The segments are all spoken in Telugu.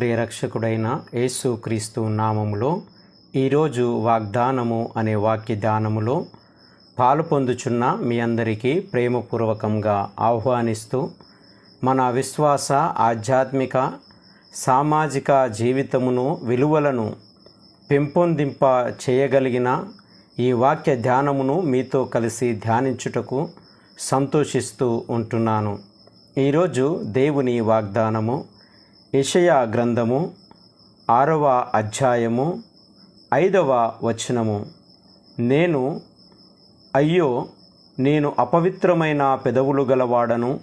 ప్రియరక్షకుడైన యేసుక్రీస్తు నామములో ఈరోజు వాగ్దానము అనే వాక్య ధ్యానములో పాలు పొందుచున్న మీ అందరికీ ప్రేమపూర్వకంగా ఆహ్వానిస్తూ మన విశ్వాస ఆధ్యాత్మిక సామాజిక జీవితమును విలువలను పెంపొందింప చేయగలిగిన ఈ వాక్య ధ్యానమును మీతో కలిసి ధ్యానించుటకు సంతోషిస్తూ ఉంటున్నాను. ఈరోజు దేవుని వాగ్దానము యెషయా గ్రంథము ఆరవ అధ్యాయము ఐదవ వచనము. నేను అయ్యో నేను అపవిత్రమైన పెదవులు గలవాడను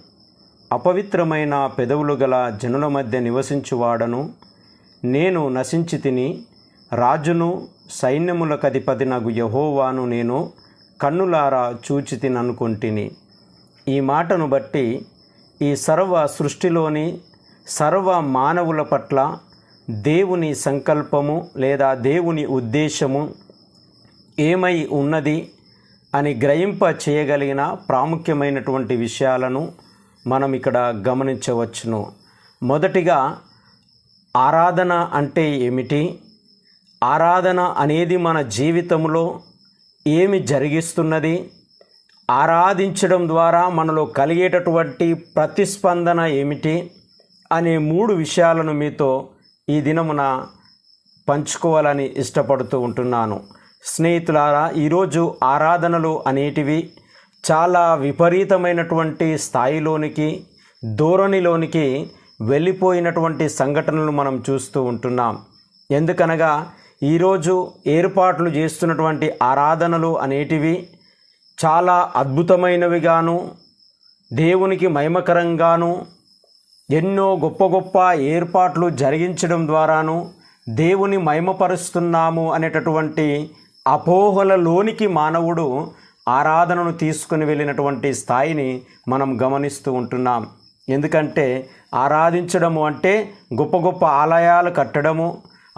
అపవిత్రమైన పెదవులు గల జనుల మధ్య నివసించువాడను నేను నశించి తిని రాజును సైన్యములకధిపతినగు యహోవాను నేను కన్నులారా చూచి తిననుకుంటుని. ఈ మాటను బట్టి ఈ సర్వ సృష్టిలోని సర్వ మానవుల పట్ల దేవుని సంకల్పము లేదా దేవుని ఉద్దేశము ఏమై ఉన్నది అని గ్రహింప చేయగలిగిన ప్రాముఖ్యమైనటువంటి విషయాలను మనం ఇక్కడ గమనించవచ్చును. మొదటిగా ఆరాధన అంటే ఏమిటి? ఆరాధన అనేది మన జీవితంలో ఏమి జరిగిస్తున్నది? ఆరాధించడం ద్వారా మనలో కలిగేటటువంటి ప్రతిస్పందన ఏమిటి? అనే మూడు విషయాలను మీతో ఈ దినమున పంచుకోవాలని ఇష్టపడుతూ ఉంటున్నాను. స్నేహితులారా ఈరోజు ఆరాధనలు అనేటివి చాలా విపరీతమైనటువంటి స్థాయిలోనికి ధోరణిలోనికి వెళ్ళిపోయినటువంటి సంఘటనలు మనం చూస్తూ ఉంటున్నాం. ఎందుకనగా ఈరోజు ఏర్పాట్లు చేస్తున్నటువంటి ఆరాధనలు అనేటివి చాలా అద్భుతమైనవిగాను దేవునికి మహిమకరంగాను ఎన్నో గొప్ప గొప్ప ఏర్పాట్లు జరిగించడం ద్వారాను దేవుని మహిమపరుస్తున్నాము అనేటటువంటి అపోహలలోనికి మానవుడు ఆరాధనను తీసుకుని వెళ్ళినటువంటి స్థాయిని మనం గమనిస్తూ ఉంటున్నాం. ఎందుకంటే ఆరాధించడము అంటే గొప్ప గొప్ప ఆలయాలు కట్టడము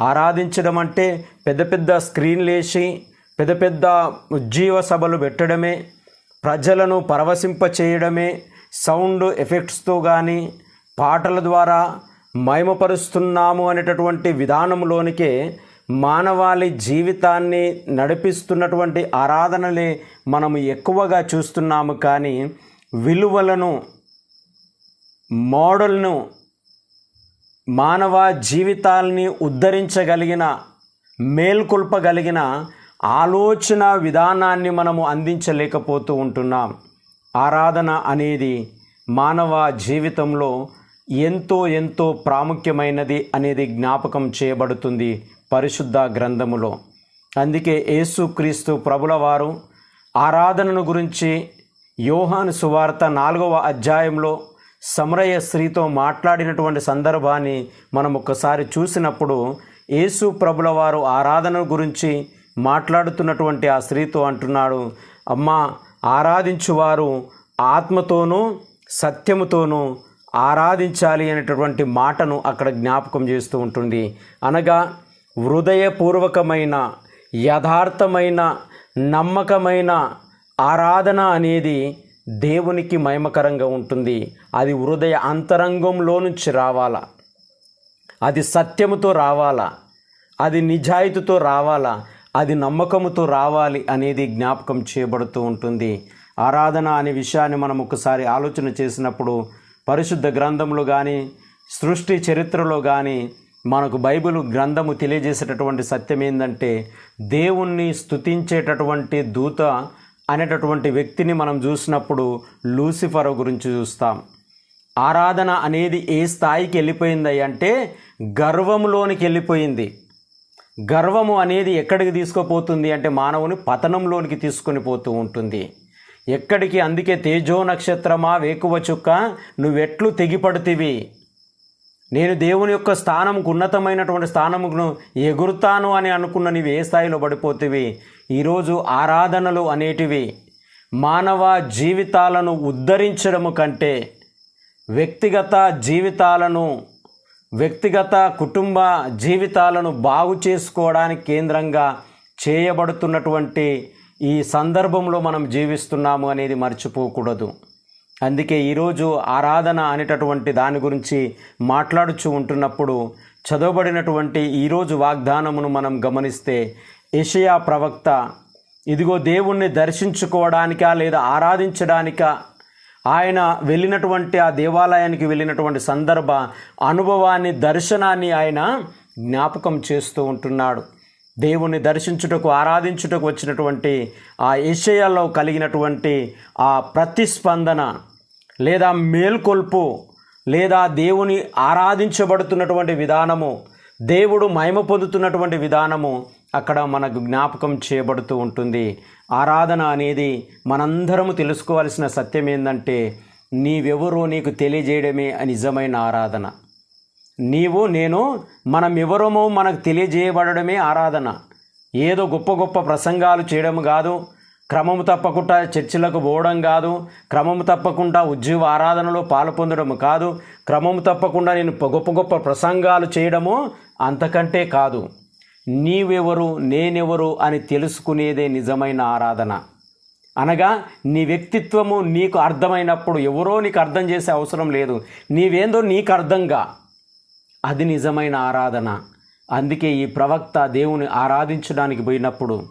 ఆరాధించడం అంటే పెద్ద పెద్ద స్క్రీన్లు వేసి పెద్ద పెద్ద ఉజ్జీవ సభలు పెట్టడమే ప్రజలను పరవశింప చేయడమే సౌండ్ ఎఫెక్ట్స్తో కానీ పాటల ద్వారా మయమపరుస్తున్నాము అనేటటువంటి విధానంలోనికే మానవాళి జీవితాన్ని నడిపిస్తున్నటువంటి ఆరాధనలే మనము ఎక్కువగా చూస్తున్నాము కానీ విలువలను మోడల్ను మానవ జీవితాల్ని ఉద్ధరించగలిగిన మేల్కొల్పగలిగిన ఆలోచన విధానాన్ని మనము అందించలేకపోతూ ఉంటున్నాం. ఆరాధన అనేది మానవ జీవితంలో ఎంతో ఎంతో ప్రాముఖ్యమైనది అనేది జ్ఞాపకం చేయబడుతుంది పరిశుద్ధ గ్రంథములో. అందుకే యేసుక్రీస్తు ప్రభుల వారు ఆరాధనను గురించి యోహాను సువార్త నాలుగవ అధ్యాయంలో సమరయ స్త్రీతో మాట్లాడినటువంటి సందర్భాన్ని మనం ఒక్కసారి చూసినప్పుడు యేసు ప్రభుల వారు ఆరాధన గురించి మాట్లాడుతున్నటువంటి ఆ స్త్రీతో అంటున్నాడు అమ్మ ఆరాధించువారు ఆత్మతోనూ సత్యముతోనూ ఆరాధించాలి అనేటటువంటి మాటను అక్కడ జ్ఞాపకం చేస్తూ ఉంటుంది. అనగా హృదయపూర్వకమైన యథార్థమైన నమ్మకమైన ఆరాధన అనేది దేవునికి మహిమకరంగా ఉంటుంది. అది హృదయ అంతరంగంలో నుంచి రావాలా? అది సత్యముతో రావాలా? అది నిజాయితీతో రావాలా? అది నమ్మకముతో రావాలి అనేది జ్ఞాపకం చేయబడుతూ ఉంటుంది. ఆరాధన అనే విషయాన్ని మనం ఒకసారి ఆలోచన చేసినప్పుడు పరిశుద్ధ గ్రంథంలో కానీ సృష్టి చరిత్రలో కానీ మనకు బైబిల్ గ్రంథము తెలియజేసేటటువంటి సత్యం ఏంటంటే దేవుణ్ణి స్తుతించేటటువంటి దూత అనేటటువంటి వ్యక్తిని మనం చూసినప్పుడు లూసిఫర్ గురించి చూస్తాం. ఆరాధన అనేది ఏ స్థాయికి వెళ్ళిపోయింది అంటే గర్వంలోనికి వెళ్ళిపోయింది. గర్వము అనేది ఎక్కడికి తీసుకుపోతుంది అంటే మానవుని పతనంలోనికి తీసుకొని పోతూ ఉంటుంది. ఎక్కడికి? అందుకే తేజో నక్షత్రమా వేకువ చుక్క నువ్వెట్లు తెగిపడుతివి. నేను దేవుని యొక్క స్థానంకు ఉన్నతమైనటువంటి స్థానమును ఎగురుతాను అని అనుకున్న నీవు ఏ స్థాయిలో పడిపోతివి? ఈరోజు ఆరాధనలు అనేటివి. మానవ జీవితాలను ఉద్ధరించడము కంటే వ్యక్తిగత జీవితాలను వ్యక్తిగత కుటుంబ జీవితాలను బాగు చేసుకోవడానికి కేంద్రంగా చేయబడుతున్నటువంటి ఈ సందర్భంలో మనం జీవిస్తున్నాము అనేది మర్చిపోకూడదు. అందుకే ఈరోజు ఆరాధన అనేటటువంటి దాని గురించి మాట్లాడుచూ ఉంటున్నప్పుడు చదవబడినటువంటి ఈరోజు వాగ్దానమును మనం గమనిస్తే ఏషియా ప్రవక్త ఇదిగో దేవుణ్ణి దర్శించుకోవడానికా లేదా ఆరాధించడానికా ఆయన వెళ్ళినటువంటి ఆ దేవాలయానికి వెళ్ళినటువంటి సందర్భ అనుభవాన్ని దర్శనాన్ని ఆయన జ్ఞాపకం చేస్తూ ఉంటున్నాడు. దేవుణ్ణి దర్శించుటకు ఆరాధించుటకు వచ్చినటువంటి ఆ ఏషయాలో కలిగినటువంటి ఆ ప్రతిస్పందన లేదా మేల్కొల్పు లేదా దేవుని ఆరాధించబడుతున్నటువంటి విధానము దేవుడు మహిమ పొందుతున్నటువంటి విధానము అక్కడ మనకు జ్ఞాపకం చేయబడుతూ ఉంటుంది. ఆరాధన అనేది మనందరము తెలుసుకోవాల్సిన సత్యం ఏంటంటే నీవెవరో నీకు తెలియజేయడమే నిజమైన ఆరాధన. నీవు నేను మనం ఎవరమో మనకు తెలియజేయబడమే ఆరాధన. ఏదో గొప్ప గొప్ప ప్రసంగాలు చేయడం కాదు. క్రమము తప్పకుండా చర్చిలకు పోవడం కాదు. క్రమము తప్పకుండా ఉద్యోగ ఆరాధనలో పాల్పొందడం కాదు. క్రమము తప్పకుండా నేను గొప్ప గొప్ప ప్రసంగాలు చేయడము అంతకంటే కాదు. నీవెవరు నేనెవరు అని తెలుసుకునేదే నిజమైన ఆరాధన. అనగా నీ వ్యక్తిత్వము నీకు అర్థమైనప్పుడు ఎవరో నీకు అర్థం చేసే అవసరం లేదు. నీవేందో నీకు అర్థంగా అది నిజమైన ఆరాధన. అందుకే ఈ ప్రవక్త దేవుని ఆరాధించడానికి పోయినప్పుడు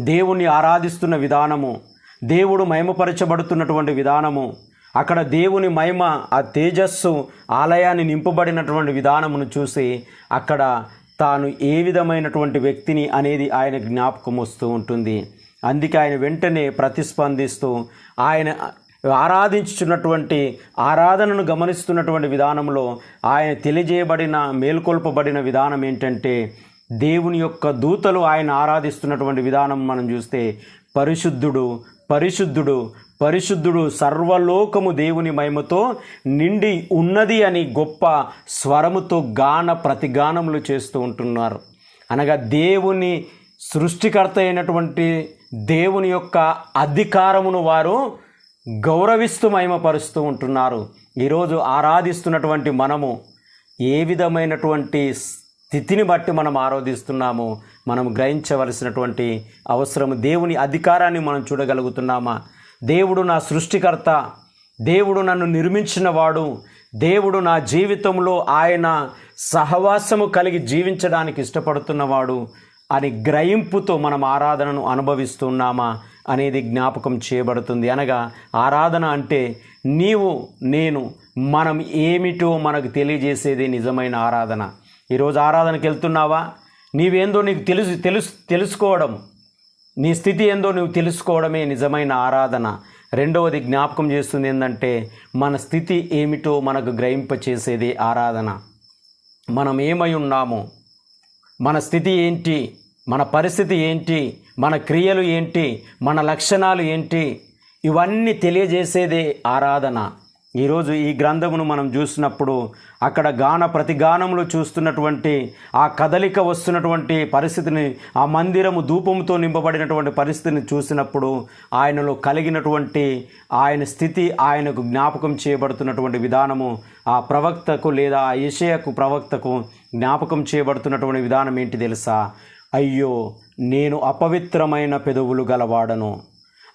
దేవుణ్ణి ఆరాధిస్తున్న విధానము దేవుడు మహిమపరచబడుతున్నటువంటి విధానము అక్కడ దేవుని మహిమ ఆ తేజస్సు ఆలయాన్ని నింపబడినటువంటి విధానమును చూసి అక్కడ తాను ఏ విధమైనటువంటి వ్యక్తిని అనేది ఆయన జ్ఞాపకం వస్తూ ఉంటుంది. అందుకే ఆయన వెంటనే ప్రతిస్పందిస్తూ ఆయన ఆరాధించుచున్నటువంటి ఆరాధనను గమనిస్తున్నటువంటి విధానంలో ఆయన తెలియజేయబడిన మేల్కొల్పబడిన విధానం ఏంటంటే దేవుని యొక్క దూతలు ఆయన ఆరాధిస్తున్నటువంటి విధానం మనం చూస్తే పరిశుద్ధుడు పరిశుద్ధుడు పరిశుద్ధుడు సర్వలోకము దేవుని మహిమతో నిండి ఉన్నది అని గొప్ప స్వరముతో గాన ప్రతిగానములు చేస్తూ ఉంటున్నారు. అనగా దేవుని సృష్టికర్త అయినటువంటి దేవుని యొక్క అధికారమును వారు గౌరవిస్తూ మహిమపరుస్తూ ఉంటున్నారు. ఈరోజు ఆరాధిస్తున్నటువంటి మనము ఏ విధమైనటువంటి స్థితిని బట్టి మనం ఆరాధిస్తున్నాము? మనం గ్రహించవలసినటువంటి అవసరం దేవుని అధికారాన్ని మనం చూడగలుగుతున్నామా? దేవుడు నా సృష్టికర్త దేవుడు నన్ను నిర్మించినవాడు దేవుడు నా జీవితంలో ఆయన సహవాసము కలిగి జీవించడానికి ఇష్టపడుతున్నవాడు అని గ్రహింపుతో మనం ఆరాధనను అనుభవిస్తున్నామా? అనేది జ్ఞాపకం చేయబడుతుంది. అనగా ఆరాధన అంటే నీవు నేను మనం ఏమిటో మనకు తెలియజేసేది నిజమైన ఆరాధన. ఈరోజు ఆరాధనకి వెళ్తున్నావా? నీవేందో నీకు తెలుసు తెలుసు తెలుసుకోవడం. నీ స్థితి ఏందో నువ్వు తెలుసుకోవడమే నిజమైన ఆరాధన. రెండవది జ్ఞాపకం చేస్తుంది ఏంటంటే మన స్థితి ఏమిటో మనకు గ్రహింపచేసేది ఆరాధన. మనం ఏమై ఉన్నాము మన స్థితి ఏంటి మన పరిస్థితి ఏంటి మన క్రియలు ఏంటి? మన లక్షణాలు ఏంటి? ఇవన్నీ తెలియజేసేదే ఆరాధన. ఈరోజు ఈ గ్రంథమును మనం చూసినప్పుడు అక్కడ గాన ప్రతిగానములు చూస్తున్నటువంటి ఆ కదలిక వస్తున్నటువంటి పరిస్థితిని ఆ మందిరము ధూపంతో నింపబడినటువంటి పరిస్థితిని చూసినప్పుడు ఆయనలో కలిగినటువంటి ఆయన స్థితి ఆయనకు జ్ఞాపకం చేయబడుతున్నటువంటి విధానము ఆ ప్రవక్తకు లేదా ఆ ఇషయకు ప్రవక్తకు జ్ఞాపకం చేయబడుతున్నటువంటి విధానం ఏంటి తెలుసా? అయ్యో నేను అపవిత్రమైన పెదవులు గలవాడను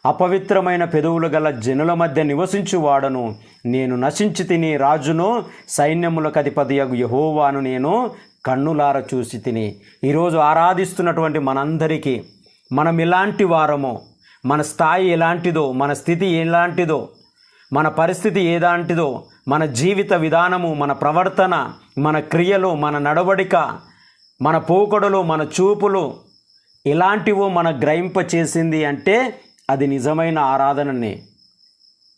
అపవిత్రమైన పెదవులు గల జనుల మధ్య నివసించువాడను. నేను నశించి తిని రాజును సైన్యములకు అధిపతియగు యహోవాను నేను కన్నులార చూసి తిని. ఈరోజు ఆరాధిస్తున్నటువంటి మనందరికీ మనం ఎలాంటి వారమో. మన స్థాయి ఎలాంటిదో మన స్థితి ఎలాంటిదో మన పరిస్థితి ఏదాంటిదో మన జీవిత విధానము మన ప్రవర్తన మన క్రియలు మన నడవడిక మన పోకడలు మన చూపులు ఇలాంటివో మన గ్రహింప చేసింది అంటే అది నిజమైన ఆరాధననే.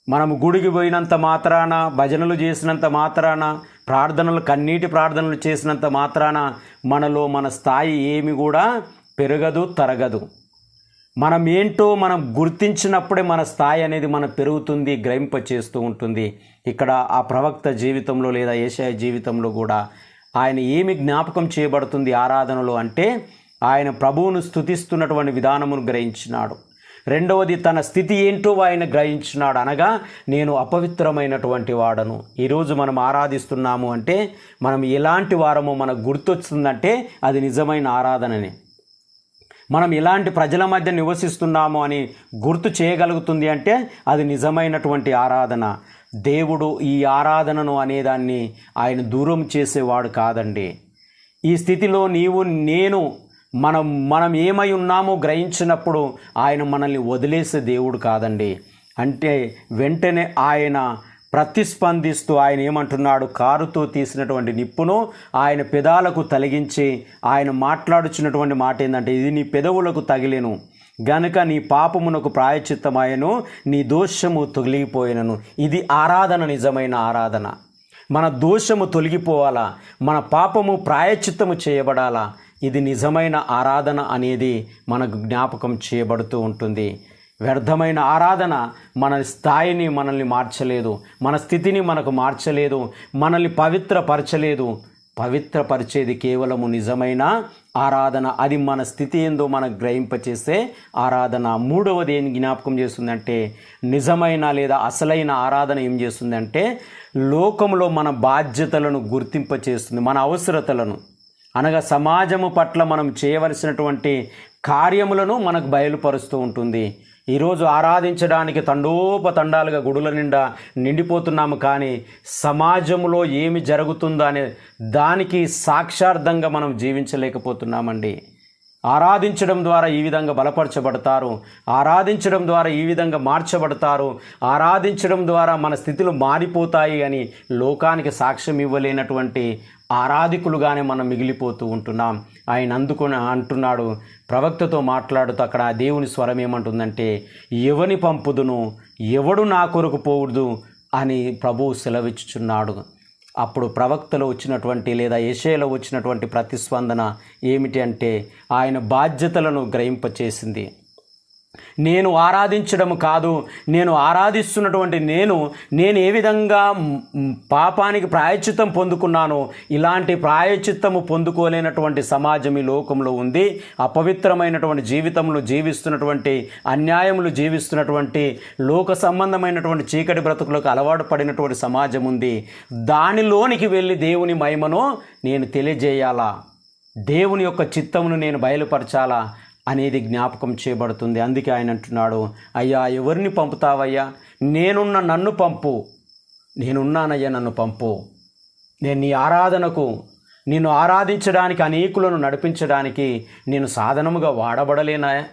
మనము గుడికి పోయినంత మాత్రాన భజనలు చేసినంత మాత్రాన ప్రార్థనలు కన్నీటి ప్రార్థనలు చేసినంత మాత్రాన మనలో మన స్థాయి ఏమి కూడా పెరగదు తరగదు. మనం ఏంటో మనం గుర్తించినప్పుడే మన స్థాయి అనేది మన పెరుగుతుంది గ్రహింప చేస్తూ ఉంటుంది. ఇక్కడ ఆ ప్రవక్త జీవితంలో లేదా ఏషాయ జీవితంలో కూడా ఆయన ఏమి జ్ఞాపకం చేయబడుతుంది ఆరాధనలో అంటే ఆయన ప్రభువును స్థుతిస్తున్నటువంటి విధానమును గ్రహించినాడు. రెండవది తన స్థితి ఏంటో ఆయన గ్రహించినాడు. అనగా నేను అపవిత్రమైనటువంటి వాడను. ఈరోజు మనం ఆరాధిస్తున్నాము అంటే మనం ఎలాంటి వారమో మనకు గుర్తొస్తుందంటే అది నిజమైన ఆరాధననే. మనం ఎలాంటి ప్రజల మధ్య నివసిస్తున్నాము అని గుర్తు చేయగలుగుతుంది అంటే అది నిజమైనటువంటి ఆరాధన. దేవుడు ఈ ఆరాధనను అనేదాన్ని ఆయన దూరం చేసేవాడు కాదండి. ఈ స్థితిలో నీవు నేను మనం మనం ఏమై ఉన్నామో గ్రహించినప్పుడు ఆయన మనల్ని వదిలేసే దేవుడు కాదండి. అంటే వెంటనే ఆయన ప్రతిస్పందిస్తూ ఆయన ఏమంటున్నాడు? కారుతో తీసినటువంటి నిప్పును ఆయన పెదాలకు తలిగించి ఆయన మాట్లాడుచున్నటువంటి మాట ఏంటంటే ఇది నీ పెదవులకు తగిలేను. గనుక నీ పాపమునకు ప్రాయచిత్తమాయను నీ దోషము తొలగిపోయినను. ఇది ఆరాధన నిజమైన ఆరాధన. మన దోషము తొలగిపోవాలా? మన పాపము ప్రాయచిత్తము చేయబడాలా? ఇది నిజమైన ఆరాధన అనేది మనకు జ్ఞాపకం చేయబడుతూ ఉంటుంది. వ్యర్థమైన ఆరాధన మన స్థాయిని మనల్ని మార్చలేదు మన స్థితిని మనకు మార్చలేదు మనల్ని పవిత్రపరచలేదు. పవిత్రపరిచేది కేవలము నిజమైన ఆరాధన అది మన స్థితి ఏందో మనం గ్రహింపచేసే ఆరాధన మూడవది ఏం జ్ఞాపకం చేస్తుందంటే నిజమైన లేదా అసలైన ఆరాధన ఏం చేస్తుందంటే లోకంలో మన బాధ్యతలను గుర్తింపచేస్తుంది మన అవసరతలను. అనగా సమాజము పట్ల మనం చేయవలసినటువంటి కార్యములను మనకు బయలుపరుస్తూ ఉంటుంది. ఈరోజు ఆరాధించడానికి తండోపతండాలుగా గుడుల నిండా నిండిపోతున్నాము కానీ సమాజంలో ఏమి జరుగుతుందో అనే దానికి సాక్షార్థంగా మనం జీవించలేకపోతున్నామండి. ఆరాధించడం ద్వారా ఈ విధంగా బలపరచబడతారు ఆరాధించడం ద్వారా ఈ విధంగా మార్చబడతారు ఆరాధించడం ద్వారా మన స్థితులు మారిపోతాయి అని లోకానికి సాక్ష్యం ఇవ్వలేనటువంటి ఆరాధికులుగానే మనం మిగిలిపోతూ ఉంటున్నాం. ఆయన అందుకుని అంటున్నాడు ప్రవక్తతో మాట్లాడుతూ అక్కడ ఆ దేవుని స్వరం ఏమంటుందంటే ఎవని పంపుదును? ఎవడు నా కొరకు పోవుదు అని ప్రభువు సెలవిచ్చుచున్నాడు. అప్పుడు ప్రవక్తలో వచ్చినటువంటి లేదా ఏషేలో వచ్చినటువంటి ప్రతిస్పందన ఏమిటి అంటే ఆయన బాధ్యతలను గ్రహింపచేసింది. నేను ఆరాధించడం కాదు నేను ఆరాధిస్తున్నటువంటి నేను నేను ఏ విధంగా పాపానికి ప్రాయచిత్తం పొందుకున్నానో ఇలాంటి ప్రాయచిత్తము పొందుకోలేనటువంటి సమాజం ఈ లోకంలో ఉంది. అపవిత్రమైనటువంటి జీవితంలో జీవిస్తున్నటువంటి అన్యాయములు జీవిస్తున్నటువంటి లోక సంబంధమైనటువంటి చీకటి బ్రతుకులకు అలవాటు పడినటువంటి సమాజం ఉంది. దానిలోనికి వెళ్ళి దేవుని మహిమను నేను తెలియజేయాలా? దేవుని యొక్క చిత్తమును నేను బయలుపరచాలా? అనేది జ్ఞాపకం చేయబడుతుంది. అందుకే ఆయన అంటున్నాడు అయ్యా ఎవరిని పంపుతావయ్యా? నేనున్న నన్ను పంపు. నేనున్నానయ్యా నన్ను పంపు. నేను నీ ఆరాధనకు నిన్ను ఆరాధించడానికి అనేకులను నడిపించడానికి నేను సాధనముగా వాడబడలేనా?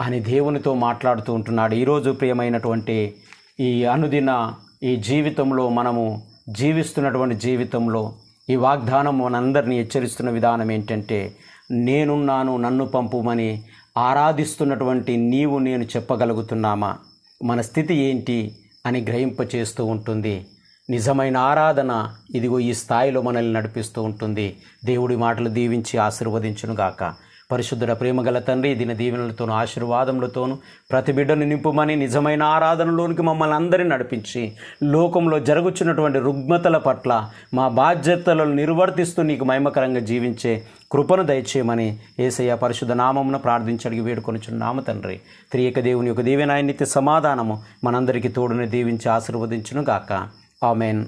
అని దేవునితో మాట్లాడుతూ ఉంటున్నాడు. ఈరోజు ప్రియమైనటువంటి ఈ అనుదిన ఈ జీవితంలో మనము జీవిస్తున్నటువంటి జీవితంలో ఈ వాగ్దానం మనందరినీ హెచ్చరిస్తున్న విధానం ఏంటంటే నేనున్నాను నన్ను పంపుమని ఆరాధిస్తున్నటువంటి నీవు నేను చెప్పగలుగుతున్నామా? మన స్థితి ఏంటి అని గ్రహింపచేస్తూ ఉంటుంది. నిజమైన ఆరాధన ఇదిగో ఈ స్థాయిలో మనల్ని నడిపిస్తూ ఉంటుంది. దేవుడి మాటలు దీవించి ఆశీర్వదించును పరిశుద్ధుల ప్రేమగల తండ్రి దిన దీవెనలతోనూ ఆశీర్వాదములతోనూ ప్రతి బిడ్డను నింపుమని నిజమైన ఆరాధనలోనికి మమ్మల్ని అందరినీ నడిపించి లోకంలో జరుగుచున్నటువంటి రుగ్మతల పట్ల మా బాధ్యతలను నిర్వర్తిస్తూ నీకు మహిమకరంగా జీవించే కృపను దయచేయమని ఏసయ్య పరిశుద్ధ నామమున ప్రార్థించడికి వేడుకొనుచున్నాము తండ్రి. త్రియక దేవుని యొక్క దీవెనాయ నిత్య సమాధానము మనందరికీ తోడుని దీవించి ఆశీర్వదించును గాక ఆమెన్.